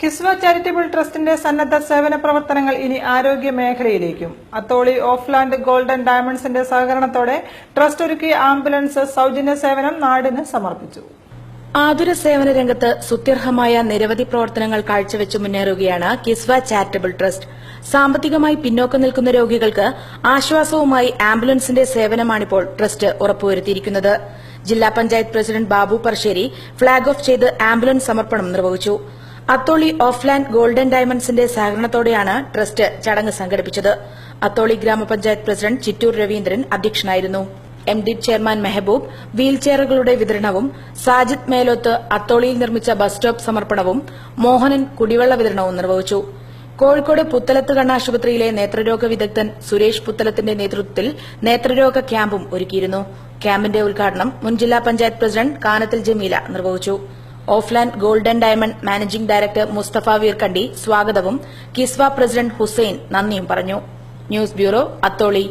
കിസ്വ charitable ട്രസ്റ്റിന്റെ സന്നദ്ധ സേവന പ്രവർത്തനങ്ങൾ ഇനി ആരോഗ്യ മേഖലയിലേക്കും. അത്തോളി ഓഫ്ലാൻഡ് ഗോൾഡൻ ഡയമണ്ട്സിന്റെ സഹകരണത്തോടെ ട്രസ്റ്റ് ഒരുക്കിയ ആംബുലൻസ് സൌജന്യ സേവനം നാടിന് സമർപ്പിച്ചു. ആതുര സേവന രംഗത്ത് സുത്യർഹമായ നിരവധി പ്രവർത്തനങ്ങൾ കാഴ്ചവെച്ച് മുന്നേറുകയാണ് കിസ്വ ചാരിറ്റബിൾ ട്രസ്റ്റ്. സാമ്പത്തികമായി പിന്നോക്കം നിൽക്കുന്ന രോഗികൾക്ക് ആശ്വാസവുമായി ആംബുലൻസിന്റെ സേവനമാണിപ്പോൾ ട്രസ്റ്റ് ഉറപ്പുവരുത്തിയിരിക്കുന്നത്. ജില്ലാ panchayat president Babu Parassery flag off ചെയ്ത് ആംബുലൻസ് സമർപ്പണം നിർവഹിച്ചു. അത്തോളി ഓഫ്ലാൻഡ് ഗോൾഡൻ ഡയമണ്ട്സിന്റെ സഹകരണത്തോടെയാണ് ട്രസ്റ്റ് ചടങ്ങ് സംഘടിപ്പിച്ചത്. അത്തോളി ഗ്രാമപഞ്ചായത്ത് പ്രസിഡന്റ് ചിറ്റൂർ രവീന്ദ്രൻ അധ്യക്ഷനായിരുന്നു. എം ഡി ചെയർമാൻ മെഹബൂബ് വീൽചെയറുകളുടെ വിതരണവും സാജിദ് മേലോത്ത് അത്തോളിയിൽ നിർമ്മിച്ച ബസ് സ്റ്റോപ്പ് സമർപ്പണവും മോഹനൻ കുടിവെള്ള വിതരണവും നിർവഹിച്ചു. കോഴിക്കോട് പുത്തലത്ത് കണ്ണാശുപത്രിയിലെ നേത്രരോഗ വിദഗ്ധൻ സുരേഷ് പുത്തലത്തിന്റെ നേതൃത്വത്തിൽ നേത്രരോഗ ക്യാമ്പും ഒരുക്കിയിരുന്നു. ക്യാമ്പിന്റെ ഉദ്ഘാടനം മുൻ ജില്ലാ പഞ്ചായത്ത് പ്രസിഡന്റ് കാനത്തിൽ ജമീല നിർവഹിച്ചു. ഓഫ്ലാൻഡ് golden diamond managing director Mustafa Veerkandy സ്വാഗതവും കിസ്വ പ്രസിഡന്റ് ഹുസൈൻ നന്ദിയും പറഞ്ഞു. News bureau Atholi.